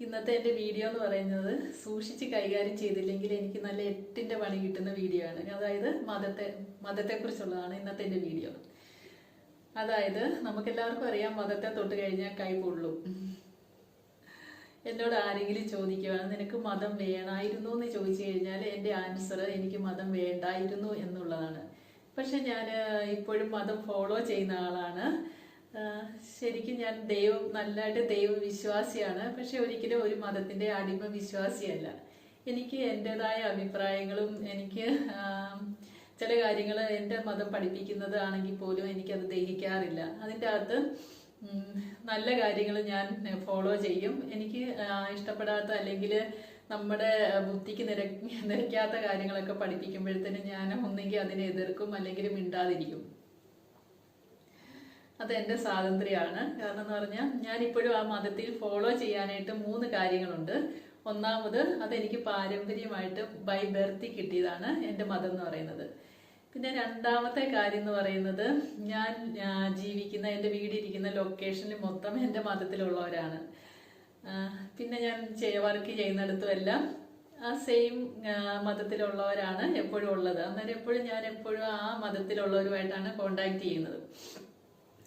ഇന്നത്തെ എന്റെ വീഡിയോ എന്ന് പറയുന്നത് സൂക്ഷിച്ച് കൈകാര്യം ചെയ്തില്ലെങ്കിൽ എനിക്ക് നല്ല എട്ടിന്റെ പണി കിട്ടുന്ന വീഡിയോ ആണ്. അതായത് മതത്തെ മതത്തെക്കുറിച്ചുള്ളതാണ് ഇന്നത്തെ എന്റെ വീഡിയോ. അതായത് നമുക്കെല്ലാവർക്കും അറിയാം മതത്തെ തൊട്ട് കഴിഞ്ഞാൽ കൈ പൊള്ളും. എന്നോട് ആരെങ്കിലും ചോദിക്കുകയാണ് നിനക്ക് മതം വേണമായിരുന്നു എന്ന് ചോദിച്ചു കഴിഞ്ഞാൽ എന്റെ ആൻസർ എനിക്ക് മതം വേണ്ടായിരുന്നു എന്നുള്ളതാണ്. പക്ഷെ ഞാൻ ഇപ്പോഴും മതം ഫോളോ ചെയ്യുന്ന ആളാണ്. ശരിക്കും ഞാൻ ദൈവം നല്ലതായിട്ട് ദൈവവിശ്വാസിയാണ് പക്ഷെ ഒരിക്കലും ഒരു മതത്തിന്റെ അടിമ വിശ്വാസിയല്ല. എനിക്ക് എന്റെതായ അഭിപ്രായങ്ങളും എനിക്ക് ചില കാര്യങ്ങൾ എന്റെ മതം പഠിപ്പിക്കുന്നത് ആണെങ്കിൽ പോലും എനിക്കത് ദഹിക്കാറില്ല. അതിന്റെ അകത്ത് നല്ല കാര്യങ്ങൾ ഞാൻ ഫോളോ ചെയ്യും. എനിക്ക് ഇഷ്ടപ്പെടാത്ത അല്ലെങ്കിൽ നമ്മുടെ ബുദ്ധിക്ക് നിര നിരക്കാത്ത കാര്യങ്ങളൊക്കെ പഠിപ്പിക്കുമ്പോഴത്തേനും ഞാൻ ഒന്നെങ്കിൽ അതിനെ എതിർക്കും അല്ലെങ്കിൽ മിണ്ടാതിരിക്കും. അത് എന്റെ സ്വാതന്ത്ര്യമാണ്. കാരണം എന്ന് പറഞ്ഞാൽ ഞാനിപ്പോഴും ആ മതത്തിൽ ഫോളോ ചെയ്യാനായിട്ട് മൂന്ന് കാര്യങ്ങളുണ്ട്. ഒന്നാമത് അതെനിക്ക് പാരമ്പര്യമായിട്ട് ബൈ ബർത്തി കിട്ടിയതാണ് എന്റെ മതം എന്ന് പറയുന്നത്. പിന്നെ രണ്ടാമത്തെ കാര്യം എന്ന് പറയുന്നത് ഞാൻ ജീവിക്കുന്ന എന്റെ വീടിരിക്കുന്ന ലൊക്കേഷനിൽ മൊത്തം എന്റെ മതത്തിലുള്ളവരാണ്. പിന്നെ ഞാൻ വർക്ക് ചെയ്യുന്നിടത്തും എല്ലാം ആ സെയിം മതത്തിലുള്ളവരാണ് എപ്പോഴും ഉള്ളത്. അന്നേരം എപ്പോഴും ഞാൻ എപ്പോഴും ആ മതത്തിലുള്ളവരുമായിട്ടാണ് കോണ്ടാക്ട് ചെയ്യുന്നത്.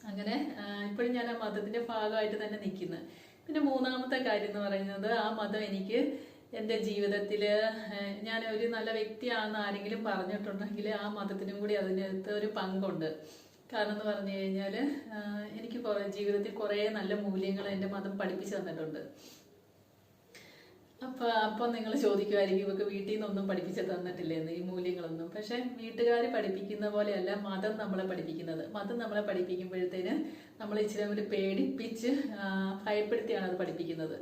അങ്ങനെ ഇപ്പോഴും ഞാൻ ആ മതത്തിന്റെ ഭാഗമായിട്ട് തന്നെ നിൽക്കുന്നു. പിന്നെ മൂന്നാമത്തെ കാര്യം എന്ന് പറയുന്നത് ആ മതം എനിക്ക് എന്റെ ജീവിതത്തിൽ ഞാൻ ഒരു നല്ല വ്യക്തിയാണെന്ന് ആരെങ്കിലും പറഞ്ഞിട്ടുണ്ടെങ്കിൽ ആ മതത്തിനും കൂടി അതിനകത്ത് ഒരു പങ്കുണ്ട്. കാരണം എന്ന് പറഞ്ഞു കഴിഞ്ഞാൽ എനിക്ക് ജീവിതത്തിൽ കുറേ നല്ല മൂല്യങ്ങൾ എന്റെ മതം പഠിപ്പിച്ചു തന്നിട്ടുണ്ട്. അപ്പൊ അപ്പൊ നിങ്ങൾ ചോദിക്കുമായിരിക്കും ഇവക്ക് വീട്ടിൽ നിന്നൊന്നും പഠിപ്പിച്ച് തന്നിട്ടില്ലെന്ന് ഈ മൂല്യങ്ങളൊന്നും. പക്ഷെ വീട്ടുകാർ പഠിപ്പിക്കുന്ന പോലെയല്ല മതം നമ്മളെ പഠിപ്പിക്കുന്നത്. മതം നമ്മളെ പഠിപ്പിക്കുമ്പോഴത്തേന് നമ്മൾ ഇച്ചിരി ഒരു പേടിപ്പിച്ച് ഭയപ്പെടുത്തിയാണ് അത് പഠിപ്പിക്കുന്നത്.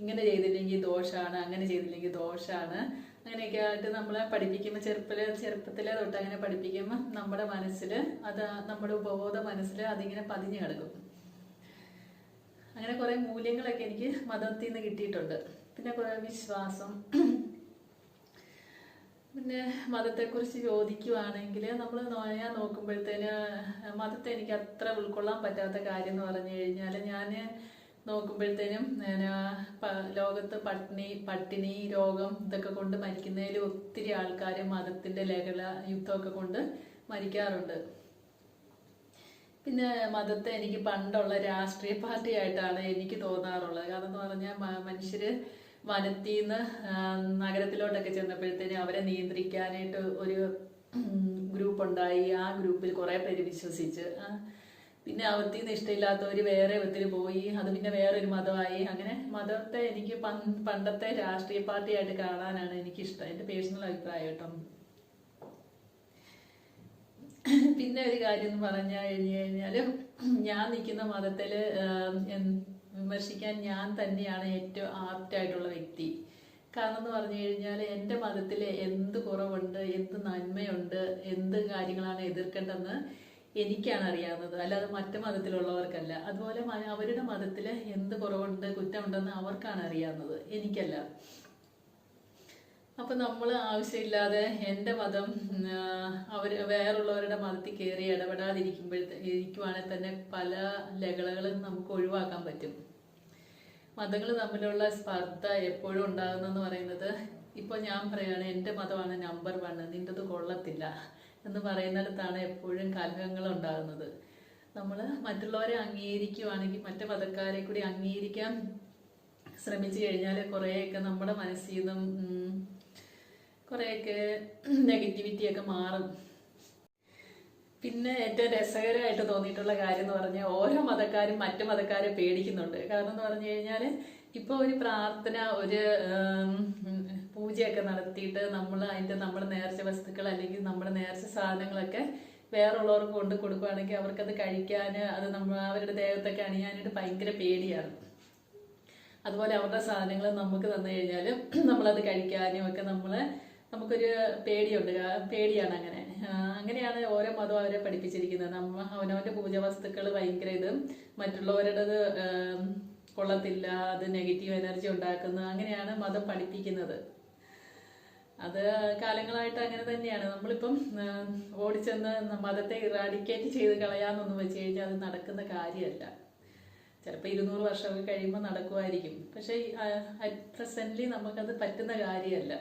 ഇങ്ങനെ ചെയ്തില്ലെങ്കിൽ ദോഷമാണ് അങ്ങനെ ചെയ്തില്ലെങ്കിൽ ദോഷമാണ് അങ്ങനെയൊക്കെ ആയിട്ട് നമ്മളെ പഠിപ്പിക്കുമ്പോൾ ചെറുപ്പത്തിലെ ചെറുപ്പത്തിലെ തൊട്ട് അങ്ങനെ പഠിപ്പിക്കുമ്പോൾ നമ്മുടെ മനസ്സിൽ അത് നമ്മുടെ ഉപബോധ മനസ്സിൽ അതിങ്ങനെ പതിഞ്ഞു കിടക്കും. അങ്ങനെ കുറേ മൂല്യങ്ങളൊക്കെ എനിക്ക് മതത്തിൽ നിന്ന് കിട്ടിയിട്ടുണ്ട്. പിന്നെ കുറെ വിശ്വാസം. പിന്നെ മതത്തെക്കുറിച്ച് ചോദിക്കുവാണെങ്കിൽ നമ്മൾ ഞാൻ നോക്കുമ്പോഴത്തേന് മതത്തെ എനിക്ക് അത്ര ഉൾക്കൊള്ളാൻ പറ്റാത്ത കാര്യം എന്ന് പറഞ്ഞു കഴിഞ്ഞാൽ ഞാൻ നോക്കുമ്പോഴത്തേനും ലോകത്ത് പട്ടിണി പട്ടിണി രോഗം ഇതൊക്കെ കൊണ്ട് മരിക്കുന്നതിൽ ഒത്തിരി ആൾക്കാർ മതത്തിന്റെ ലേഖല യുദ്ധമൊക്കെ കൊണ്ട് മരിക്കാറുണ്ട്. പിന്നെ മതത്തെ എനിക്ക് പണ്ടുള്ള രാഷ്ട്രീയ പാർട്ടിയായിട്ടാണ് എനിക്ക് തോന്നാറുള്ളത്. കാരണം എന്ന് പറഞ്ഞാൽ മനുഷ്യർ വനത്തിൽ നിന്ന് നഗരത്തിലോട്ടൊക്കെ ചെന്നപ്പോഴത്തേനും അവരെ നിയന്ത്രിക്കാനായിട്ട് ഒരു ഗ്രൂപ്പ് ഉണ്ടായി ആ ഗ്രൂപ്പിൽ കുറെ പേര് വിശ്വസിച്ച് പിന്നെ അവത്തിൽ നിന്ന് ഇഷ്ടമില്ലാത്തവർ വേറെ വിധത്തിൽ പോയി. അത് പിന്നെ വേറൊരു മതമായി. അങ്ങനെ മതത്തെ എനിക്ക് പണ്ടത്തെ രാഷ്ട്രീയ പാർട്ടിയായിട്ട് കാണാനാണ് എനിക്കിഷ്ടം. എന്റെ പേഴ്സണൽ അഭിപ്രായം കേട്ടോ. പിന്നെ ഒരു കാര്യം എന്ന് പറഞ്ഞു കഴിഞ്ഞു കഴിഞ്ഞാൽ ഞാൻ നിൽക്കുന്ന എൻ- വിമർശിക്കാൻ ഞാൻ തന്നെയാണ് ഏറ്റവും ആപ്റ്റായിട്ടുള്ള വ്യക്തി. കാരണം എന്ന് പറഞ്ഞു കഴിഞ്ഞാൽ എന്റെ മതത്തിൽ എന്ത് കുറവുണ്ട് എന്ത് നന്മയുണ്ട് എന്ത് കാര്യങ്ങളാണ് എതിർക്കേണ്ടതെന്ന് എനിക്കാണ് അറിയാവുന്നത്. അല്ലാതെ മറ്റു മതത്തിലുള്ളവർക്കല്ല. അതുപോലെ അവരുടെ മതത്തിൽ എന്ത് കുറവുണ്ട് കുറ്റമുണ്ടെന്ന് അവർക്കാണ് അറിയാവുന്നത്. എനിക്കല്ല. അപ്പൊ നമ്മൾ ആവശ്യമില്ലാതെ എന്റെ മതം അവർ വേറുള്ളവരുടെ മതത്തിൽ കയറി ഇടപെടാതിരിക്കുമ്പോഴത്തെ ഇരിക്കുവാണെങ്കിൽ തന്നെ പല ലകളകളും നമുക്ക് ഒഴിവാക്കാൻ പറ്റും. മതങ്ങൾ തമ്മിലുള്ള സ്പർദ്ധ എപ്പോഴും ഉണ്ടാകുന്നെന്ന് പറയുന്നത് ഇപ്പോൾ ഞാൻ പറയുകയാണ് എന്റെ മതമാണ് നമ്പർ വൺ നിന്റെത് കൊള്ളത്തില്ല എന്ന് പറയുന്നിടത്താണ് എപ്പോഴും കലഹങ്ങൾ ഉണ്ടാകുന്നത്. നമ്മൾ മറ്റുള്ളവരെ അംഗീകരിക്കുവാണെങ്കിൽ മറ്റു മതക്കാരെ കൂടി അംഗീകരിക്കാൻ ശ്രമിച്ചു കഴിഞ്ഞാൽ കുറേയൊക്കെ നമ്മുടെ മനസ്സിൽ നിന്നും കുറേയൊക്കെ നെഗറ്റിവിറ്റിയൊക്കെ മാറും. പിന്നെ ഏറ്റവും രസകരമായിട്ട് തോന്നിയിട്ടുള്ള കാര്യം എന്ന് പറഞ്ഞാൽ ഓരോ മതക്കാരും മറ്റു മതക്കാരെ പേടിക്കുന്നുണ്ട്. കാരണം എന്ന് പറഞ്ഞു കഴിഞ്ഞാൽ ഇപ്പൊ ഒരു പ്രാർത്ഥന ഒരു പൂജയൊക്കെ നടത്തിയിട്ട് നമ്മൾ അതിന്റെ നമ്മുടെ നേർച്ച വസ്തുക്കൾ അല്ലെങ്കിൽ നമ്മുടെ നേർച്ച സാധനങ്ങളൊക്കെ വേറുള്ളവർക്ക് കൊണ്ട് കൊടുക്കുകയാണെങ്കിൽ അവർക്കത് കഴിക്കാൻ അത് നമ്മൾ അവരുടെ ദേഹത്തൊക്കെ അണിയാനായിട്ട് ഭയങ്കര പേടിയാണ്. അതുപോലെ അവരുടെ സാധനങ്ങൾ നമുക്ക് തന്നു കഴിഞ്ഞാൽ നമ്മളത് കഴിക്കാനും ഒക്കെ നമ്മൾ നമുക്കൊരു പേടിയുണ്ട്. പേടിയാണ് അങ്ങനെ. അങ്ങനെയാണ് ഓരോ മതവും അവരെ പഠിപ്പിച്ചിരിക്കുന്നത്. നമ്മ അവനവന്റെ പൂജ വസ്തുക്കൾ ഭയങ്കര ഇത്. മറ്റുള്ളവരുടേത് കൊള്ളത്തില്ല അത് നെഗറ്റീവ് എനർജി ഉണ്ടാക്കുന്നു. അങ്ങനെയാണ് മതം പഠിപ്പിക്കുന്നത്. അത് കാലങ്ങളായിട്ട് അങ്ങനെ തന്നെയാണ്. നമ്മളിപ്പം ഓടിച്ചെന്ന് മതത്തെ ഇറാഡിക്കേറ്റ് ചെയ്ത് കളയാന്നൊന്നും വെച്ച് കഴിഞ്ഞാൽ അത് നടക്കുന്ന കാര്യമല്ല. ചിലപ്പോൾ ഇരുന്നൂറ് വർഷമൊക്കെ കഴിയുമ്പോൾ നടക്കുമായിരിക്കും പക്ഷേ അറ്റ് പ്രസന്റ്ലി നമുക്കത് പറ്റുന്ന കാര്യമല്ല.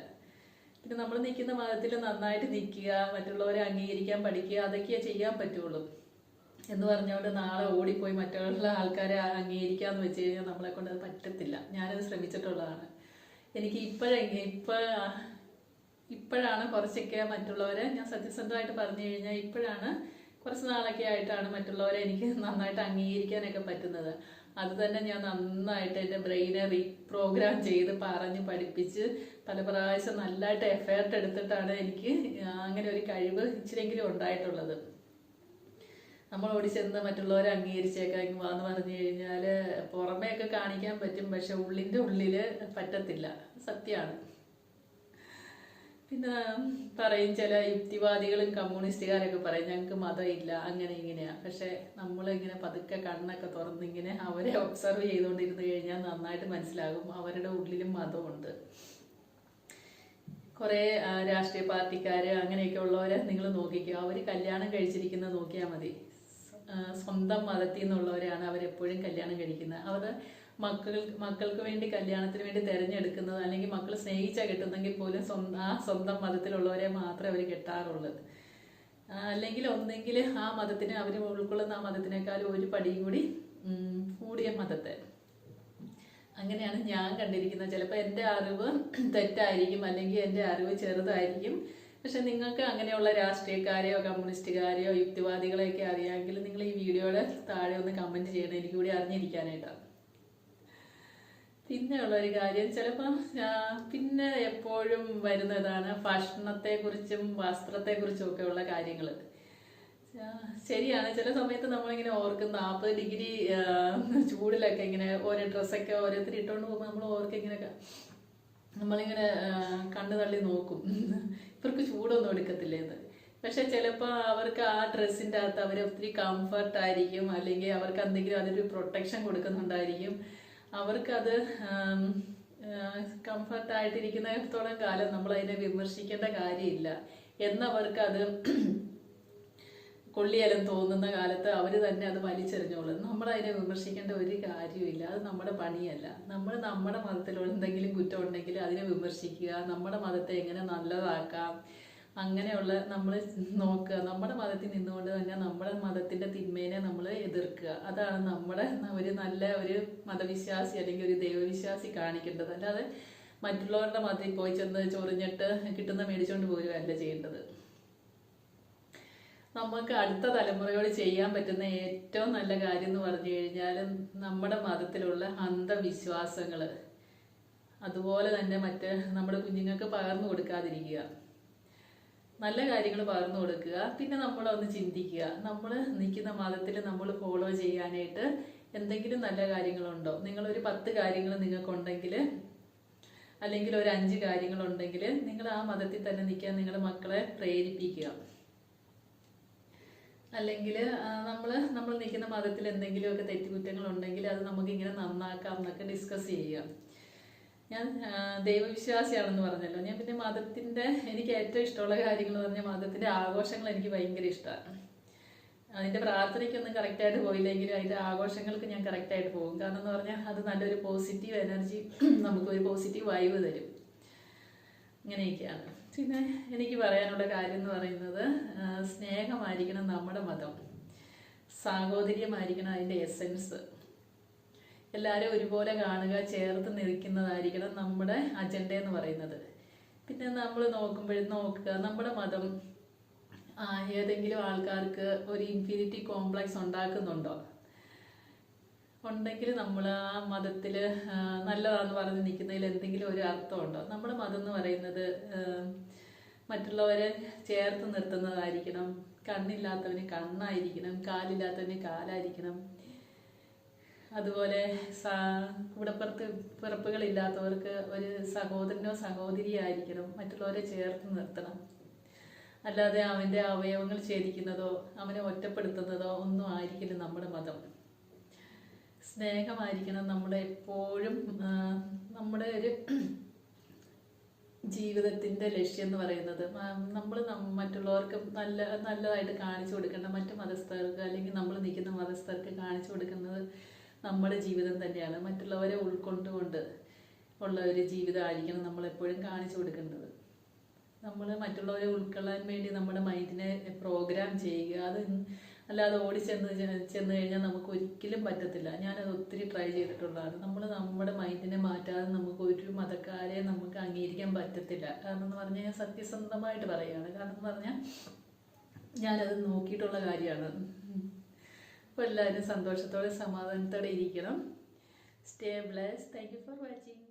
പിന്നെ നമ്മൾ നിൽക്കുന്ന മതത്തിൽ നന്നായിട്ട് നിൽക്കുക മറ്റുള്ളവരെ അംഗീകരിക്കാൻ പഠിക്കുക അതൊക്കെയേ ചെയ്യാൻ പറ്റുള്ളൂ. എന്ന് പറഞ്ഞുകൊണ്ട് നാളെ ഓടിപ്പോയി മറ്റുള്ള ആൾക്കാരെ അംഗീകരിക്കാന്ന് വെച്ച് കഴിഞ്ഞാൽ നമ്മളെ കൊണ്ട് അത് പറ്റത്തില്ല. ഞാനത് ശ്രമിച്ചിട്ടുള്ളതാണ്. എനിക്ക് ഇപ്പോഴെങ്കിൽ ഇപ്പോൾ ഇപ്പോഴാണ് കുറച്ചൊക്കെ മറ്റുള്ളവരെ ഞാൻ സത്യസന്ധമായിട്ട് പറഞ്ഞു കഴിഞ്ഞാൽ ഇപ്പോഴാണ് കുറച്ച് നാളൊക്കെ ആയിട്ടാണ് മറ്റുള്ളവരെ എനിക്ക് നന്നായിട്ട് അംഗീകരിക്കാനൊക്കെ പറ്റുന്നത്. അത് തന്നെ ഞാൻ നന്നായിട്ട് എന്റെ ബ്രെയിനെ റീപ്രോഗ്രാം ചെയ്ത് പറഞ്ഞ് പഠിപ്പിച്ച് പല പ്രാവശ്യം നല്ലതായിട്ട് എഫേർട്ട് എടുത്തിട്ടാണ് എനിക്ക് അങ്ങനെ ഒരു കഴിവ് ഇച്ചിരിയെങ്കിലും ഉണ്ടായിട്ടുള്ളത്. നമ്മൾ ഓടി ചെന്ന് മറ്റുള്ളവരെ അംഗീകരിച്ചേക്കാം ഇങ്ങ് വാന്ന് പറഞ്ഞു കഴിഞ്ഞാൽ പുറമേയൊക്കെ കാണിക്കാൻ പറ്റും പക്ഷെ ഉള്ളിന്റെ ഉള്ളിൽ പറ്റത്തില്ല. സത്യമാണ് പിന്നെ പറയും ചില യുക്തിവാദികളും കമ്മ്യൂണിസ്റ്റുകാരൊക്കെ പറയും ഞങ്ങൾക്ക് മതമില്ല അങ്ങനെ ഇങ്ങനെയാ. പക്ഷെ നമ്മളിങ്ങനെ പതുക്കെ കണ്ണൊക്കെ തുറന്നിങ്ങനെ അവരെ ഒബ്സർവ് ചെയ്തുകൊണ്ടിരുന്ന് കഴിഞ്ഞാൽ നന്നായിട്ട് മനസ്സിലാകും അവരുടെ ഉള്ളിലും മതമുണ്ട്. കുറേ രാഷ്ട്രീയ പാർട്ടിക്കാർ അങ്ങനെയൊക്കെ ഉള്ളവരെ നിങ്ങൾ നോക്കിക്കോ. അവർ കല്യാണം കഴിച്ചിരിക്കുന്നത് നോക്കിയാൽ മതി. സ്വന്തം മതത്തിൽ നിന്നുള്ളവരാണ് അവരെപ്പോഴും കല്യാണം കഴിക്കുന്നത്. അവർ മക്കൾ മക്കൾക്ക് വേണ്ടി കല്യാണത്തിന് വേണ്ടി തിരഞ്ഞെടുക്കുന്നത് അല്ലെങ്കിൽ മക്കൾ സ്നേഹിച്ചാൽ കിട്ടുന്നെങ്കിൽ പോലും സ്വന്തം ആ സ്വന്തം മതത്തിലുള്ളവരെ മാത്രമേ അവർ കിട്ടാറുള്ളത് അല്ലെങ്കിൽ ഒന്നെങ്കിൽ ആ മതത്തിന് അവർ ഉൾക്കൊള്ളുന്ന ആ മതത്തിനേക്കാൾ ഒരു പടിയും കൂടി കൂടിയ മതത്തെ. അങ്ങനെയാണ് ഞാൻ കണ്ടിരിക്കുന്നത്. ചിലപ്പോൾ എന്റെ അറിവ് തെറ്റായിരിക്കും അല്ലെങ്കിൽ എന്റെ അറിവ് ചെറുതായിരിക്കും. പക്ഷെ നിങ്ങൾക്ക് അങ്ങനെയുള്ള രാഷ്ട്രീയക്കാരെയോ കമ്മ്യൂണിസ്റ്റുകാരെയോ യുക്തിവാദികളെയൊക്കെ അറിയാമെങ്കിൽ നിങ്ങൾ ഈ വീഡിയോയുടെ താഴെ ഒന്ന് കമന്റ് ചെയ്യണം. എനിക്ക് കൂടി അറിഞ്ഞിരിക്കാനായിട്ടാണ്. പിന്നെ ഉള്ള ഒരു കാര്യം ചിലപ്പം പിന്നെ എപ്പോഴും വരുന്നതാണ് ഭക്ഷണത്തെക്കുറിച്ചും വസ്ത്രത്തെക്കുറിച്ചും ഒക്കെ ഉള്ള കാര്യങ്ങൾ ശരിയാണ്. ചില സമയത്ത് നമ്മളിങ്ങനെ ഓർക്കും നാൽപ്പത് ഡിഗ്രി ചൂടിലൊക്കെ ഇങ്ങനെ ഓരോ ഡ്രസ്സൊക്കെ ഓരോരുത്തർ ഇട്ടുകൊണ്ട് പോകുമ്പോൾ നമ്മൾ ഓർക്കും ഇങ്ങനെ നമ്മളിങ്ങനെ കണ്ണു തള്ളി നോക്കും. ഇവർക്ക് ചൂടൊന്നും എടുക്കത്തില്ല എന്ന് പക്ഷെ ചിലപ്പോൾ അവർക്ക് ആ ഡ്രസ്സിന്റെ അകത്ത് അവർ ഒത്തിരി കംഫർട്ടായിരിക്കും അല്ലെങ്കിൽ അവർക്ക് എന്തെങ്കിലും അതൊരു പ്രൊട്ടക്ഷൻ കൊടുക്കുന്നുണ്ടായിരിക്കും. അവർക്കത് കംഫർട്ടായിട്ടിരിക്കുന്നിടത്തോളം കാലം നമ്മൾ അതിനെ വിമർശിക്കേണ്ട കാര്യമില്ല. എന്നവർക്കത് കൊള്ളിയാലും തോന്നുന്ന കാലത്ത് അവർ തന്നെ അത് വലിച്ചെറിഞ്ഞോളും. നമ്മൾ അതിനെ വിമർശിക്കേണ്ട ഒരു കാര്യമില്ല അത് നമ്മുടെ പണിയല്ല. നമ്മൾ നമ്മുടെ മതത്തിലുള്ള എന്തെങ്കിലും കുറ്റം ഉണ്ടെങ്കിൽ അതിനെ വിമർശിക്കുക നമ്മുടെ മതത്തെ എങ്ങനെ നല്ലതാക്കാം അങ്ങനെയുള്ള നമ്മൾ നോക്കുക. നമ്മുടെ മതത്തിൽ നിന്നുകൊണ്ട് തന്നെ നമ്മുടെ മതത്തിന്റെ തിന്മേനെ നമ്മൾ എതിർക്കുക. അതാണ് നമ്മുടെ ഒരു നല്ല ഒരു മതവിശ്വാസി അല്ലെങ്കിൽ ഒരു ദൈവവിശ്വാസി കാണിക്കേണ്ടത്. അല്ലാതെ മറ്റുള്ളവരുടെ മതത്തിൽ പോയി ചെന്ന് ചൊറിഞ്ഞിട്ട് കിട്ടുന്ന മേടിച്ചുകൊണ്ട് പോരുകയല്ല ചെയ്യേണ്ടത്. നമുക്ക് അടുത്ത തലമുറയോട് ചെയ്യാൻ പറ്റുന്ന ഏറ്റവും നല്ല കാര്യം എന്ന് പറഞ്ഞു കഴിഞ്ഞാൽ നമ്മുടെ മതത്തിലുള്ള അന്ധവിശ്വാസങ്ങൾ അതുപോലെ തന്നെ മറ്റ് നമ്മുടെ കുഞ്ഞുങ്ങൾക്ക് പകർന്നു കൊടുക്കാതിരിക്കുക. നല്ല കാര്യങ്ങൾ പകർന്നു കൊടുക്കുക. പിന്നെ നമ്മളൊന്ന് ചിന്തിക്കുക. നമ്മൾ നിൽക്കുന്ന മതത്തിൽ നമ്മൾ ഫോളോ ചെയ്യാനായിട്ട് എന്തെങ്കിലും നല്ല കാര്യങ്ങളുണ്ടോ? നിങ്ങളൊരു പത്ത് കാര്യങ്ങൾ നിങ്ങൾക്കുണ്ടെങ്കിൽ അല്ലെങ്കിൽ ഒരു അഞ്ച് കാര്യങ്ങളുണ്ടെങ്കിൽ നിങ്ങൾ ആ മതത്തിൽ തന്നെ നിൽക്കാൻ നിങ്ങളുടെ മക്കളെ പ്രേരിപ്പിക്കുക. അല്ലെങ്കിൽ നമ്മൾ നമ്മൾ നിൽക്കുന്ന മതത്തിൽ എന്തെങ്കിലുമൊക്കെ തെറ്റുകുറ്റങ്ങൾ ഉണ്ടെങ്കിൽ അത് നമുക്ക് ഇങ്ങനെ നന്നാക്കാം എന്നൊക്കെ ഡിസ്കസ് ചെയ്യുക. ഞാൻ ദൈവവിശ്വാസിയാണെന്ന് പറഞ്ഞല്ലോ. ഞാൻ പിന്നെ മതത്തിന്റെ എനിക്ക് ഏറ്റവും ഇഷ്ടമുള്ള കാര്യങ്ങൾ എന്ന് പറഞ്ഞാൽ മതത്തിന്റെ ആഘോഷങ്ങൾ എനിക്ക് ഭയങ്കര ഇഷ്ടമാണ്. അതിന്റെ പ്രാർത്ഥനയ്ക്കൊന്നും കറക്റ്റായിട്ട് പോയില്ലെങ്കിലും അതിന്റെ ആഘോഷങ്ങൾക്ക് ഞാൻ കറക്റ്റായിട്ട് പോകും. കാരണം എന്ന് പറഞ്ഞാൽ അത് നല്ലൊരു പോസിറ്റീവ് എനർജി നമുക്ക് ഒരു പോസിറ്റീവ് വൈവ് തരും. ഇങ്ങനെയൊക്കെയാണ്. പിന്നെ എനിക്ക് പറയാനുള്ള കാര്യം എന്ന് പറയുന്നത് സ്നേഹമായിരിക്കണം നമ്മുടെ മതം. സാഹോദര്യമായിരിക്കണം അതിന്റെ എസെൻസ് എല്ലാവരും ഒരുപോലെ കാണുക ചേർത്ത് നിൽക്കുന്നതായിരിക്കണം നമ്മുടെ അജണ്ട എന്ന് പറയുന്നത്. പിന്നെ നമ്മൾ നോക്കുമ്പോഴും നോക്കുക നമ്മുടെ മതം ഏതെങ്കിലും ആൾക്കാർക്ക് ഒരു ഇൻഫിനിറ്റി കോംപ്ലക്സ് ഉണ്ടാക്കുന്നുണ്ടോ? ഉണ്ടെങ്കിൽ നമ്മൾ ആ മതത്തിൽ നല്ലതാന്ന് പറഞ്ഞ് നിൽക്കുന്നതിൽ എന്തെങ്കിലും ഒരു അർത്ഥമുണ്ടോ? നമ്മുടെ മതം എന്ന് പറയുന്നത് മറ്റുള്ളവരെ ചേർത്ത് നിർത്തുന്നതായിരിക്കണം. കണ്ണില്ലാത്തവന് കണ്ണായിരിക്കണം കാലില്ലാത്തവന് കാലായിരിക്കണം. അതുപോലെ കൂടപ്പിറത്ത് പിറപ്പുകളില്ലാത്തവർക്ക് ഒരു സഹോദരനോ സഹോദരിയായിരിക്കണം മറ്റുള്ളവരെ ചേർത്ത് നിർത്തണം. അല്ലാതെ അവന്റെ അവയവങ്ങൾ ഛേദിക്കുന്നതോ അവനെ ഒറ്റപ്പെടുത്തുന്നതോ ഒന്നും ആയിരിക്കില്ല നമ്മുടെ മതം. സ്നേഹമായിരിക്കണം നമ്മുടെ എപ്പോഴും നമ്മുടെ ഒരു ജീവിതത്തിന്റെ ലക്ഷ്യം എന്ന് പറയുന്നത്. നമ്മൾ മറ്റുള്ളവർക്ക് നല്ല നല്ലതായിട്ട് കാണിച്ചു കൊടുക്കേണ്ട മറ്റു മതസ്ഥർക്ക് അല്ലെങ്കിൽ നമ്മൾ നിൽക്കുന്ന മതസ്ഥർക്ക് കാണിച്ചു കൊടുക്കുന്നത് നമ്മുടെ ജീവിതം തന്നെയാണ് മറ്റുള്ളവരെ ഉൾക്കൊണ്ടുകൊണ്ട് ഉള്ള ഒരു ജീവിതമായിരിക്കണം നമ്മളെപ്പോഴും കാണിച്ചു കൊടുക്കേണ്ടത്. നമ്മൾ മറ്റുള്ളവരെ ഉൾക്കൊള്ളാൻ വേണ്ടി നമ്മുടെ മൈൻഡിനെ പ്രോഗ്രാം ചെയ്യുക. അത് അല്ലാതെ ഓടി ചെന്ന് ചെന്ന് കഴിഞ്ഞാൽ നമുക്ക് ഒരിക്കലും പറ്റത്തില്ല. ഞാനത് ഒത്തിരി ട്രൈ ചെയ്തിട്ടുള്ളതാണ്. നമ്മൾ നമ്മുടെ മൈൻഡിനെ മാറ്റാതെ നമുക്ക് ഒരു മതക്കാരെ നമുക്ക് അംഗീകരിക്കാൻ പറ്റത്തില്ല. കാരണം എന്ന് പറഞ്ഞാൽ ഞാൻ സത്യസന്ധമായിട്ട് പറയുകയാണ്. കാരണം എന്ന് പറഞ്ഞാൽ ഞാനത് നോക്കിയിട്ടുള്ള കാര്യമാണ്. അപ്പോൾ എല്ലാവരും സന്തോഷത്തോടെ സമാധാനത്തോടെ ഇരിക്കണം. Stay bless thank you for watching